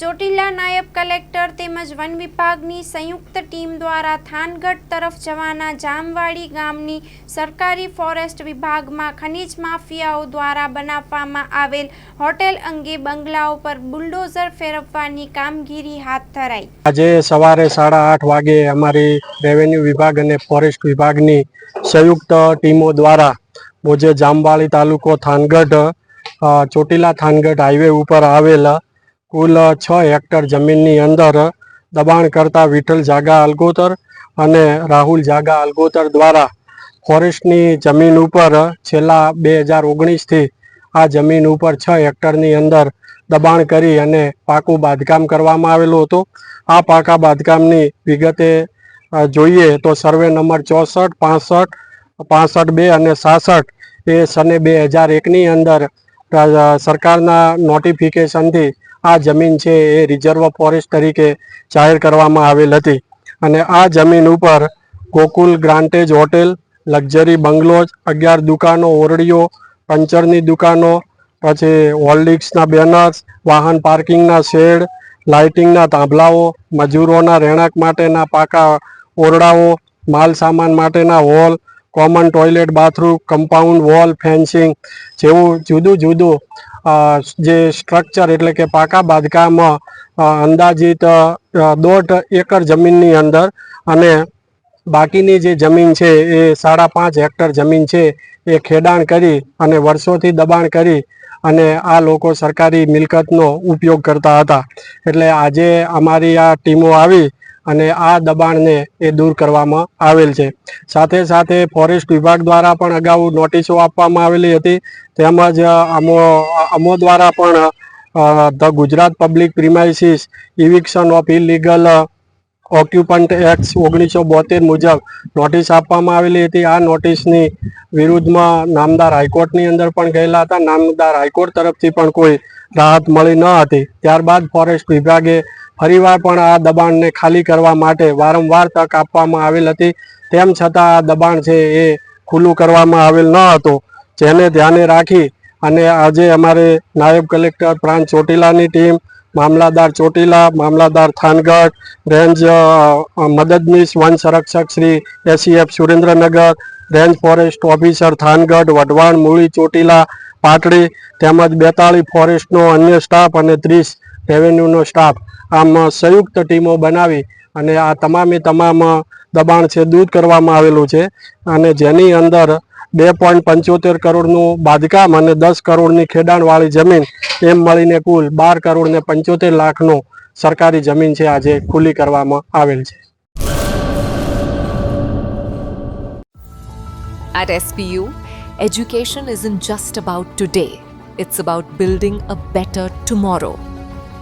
ચોટીલા નાયબ કલેક્ટર તેમજ વન વિભાગની સંયુક્ત ટીમ દ્વારા થાનગઢ તરફ જવાના જામવાડી ગામની સરકારી ફોરેસ્ટ વિભાગમાં ખનીજ માફિયાઓ દ્વારા બનાવવામાં આવેલ હોટેલ અંગે બંગલાઓ પર બુલડોઝર ફેરવવાની કામગીરી હાથ ધરાઈ. આજે સવારે સાડા આઠ વાગે અમારી રેવન્યુ વિભાગ અને ફોરેસ્ટ વિભાગની સંયુક્ત ટીમો દ્વારા મોજે જામવાડી તાલુકો થાનગઢ ચોટીલા થાનગઢ હાઈવે ઉપર આવેલ કુલ છ હેક્ટર જમીનની અંદર દબાણ કરતા વિઠ્ઠલ જાગા અલગોતર અને રાહુલ જાગા અલગોતર દ્વારા ફોરેસ્ટની જમીન ઉપર છેલ્લા બે હજાર ઓગણીસથી આ જમીન ઉપર છ હેક્ટરની અંદર દબાણ કરી અને પાકું બાંધકામ કરવામાં આવેલું હતું. આ પાકા બાંધકામની વિગતે જોઈએ તો સર્વે નંબર ચોસઠ, પાસઠ પાસઠ બે અને સાસઠ એ સને બે હજાર એકની અંદર સરકારના નોટિફિકેશનથી આ જમીન છે એ રિઝર્વ ફોરેસ્ટ તરીકે જાહેર કરવામાં આવેલ હતી. અને આ જમીન ઉપર ગોકુલ ગ્રાન્ટેજ હોટેલ, લક્ઝરી બંગલોઝ, અગિયાર દુકાનો, ઓરડીઓ, પંચરની દુકાનો, પછી હોલ્ડિંગ્સના બેનર્સ, વાહન પાર્કિંગના શેડ, લાઇટિંગના થાંભલાઓ, મજૂરોના રહેણાંક માટેના પાકા ઓરડાઓ, માલ સામાન માટેના hall, common toilet bathroom, compound wall, fencing જેવું જુદું જુદું જે સ્ટ્રક્ચર એટલે કે પાકા બાંધકામ અંદાજિત દોઢ એકર જમીનની અંદર અને બાકીની જે જમીન છે એ સાડા પાંચ હેક્ટર જમીન છે એ ખેડાણ કરી અને વર્ષોથી દબાણ કરી અને આ લોકો સરકારી મિલકતનો ઉપયોગ કરતા હતા. એટલે આજે અમારી આ ટીમો આવી અને આ દબાણને એ દૂર કરવામાં આવેલ છે. સાથે સાથે ફોરેસ્ટ વિભાગ દ્વારા પણ અગાઉ નોટિસો આપવામાં આવેલી હતી. તેમજ અમો અમો દ્વારા પણ the Gujarat public premises eviction of illegal occupant act ઓગણીસો બોતેર મુજબ નોટિસ આપવામાં આવેલી હતી. આ નોટિસની વિરુદ્ધમાં નામદાર હાઈકોર્ટની અંદર પણ ગયેલા હતા. નામદાર હાઈકોર્ટ તરફથી પણ કોઈ રાહત મળી ન હતી. ત્યારબાદ ફોરેસ્ટ વિભાગે ફરીવાર પણ આ દબાણને ખાલી કરવા માટે વારંવાર તક આપવામાં આવેલ હતી. તેમ છતાં આ દબાણ છે એ ખુલ્લું કરવામાં આવેલ ન હતું. જેને ધ્યાને રાખી અને આજે અમારે નાયબ કલેક્ટર પ્રાંત ચોટીલાની ટીમ, મામલાદાર ચોટીલા, મામલાદાર થાનગઢ, રેન્જ મદદનીશ વન સંરક્ષક Shri ACF Surendranagar, range forest officer Thangadh, Wadhwan, Muli Chotila, Patdi તેમજ બેતાળી ફોરેસ્ટનો અન્ય સ્ટાફ અને ત્રીસ રેવન્યુનો સ્ટાફ આમ સંયુક્ત ટીમો બનાવી અને આ તમામે તમામ દબાણ છે દૂર કરવામાં આવેલું છે. અને જેની અંદર બે પોઈન્ટ પંચોતેર કરોડનું બાંધકામ અને દસ કરોડની ખેડાણવાળી જમીન એમ મળીને કુલ બાર કરોડ ને પંચોતેર લાખનું સરકારી જમીન છે આજે ખુલ્લી કરવામાં આવેલ છે. At SPU, education isn't just about today, it's about building a better tomorrow.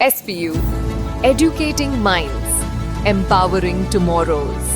SPU Educating Minds, Empowering Tomorrows.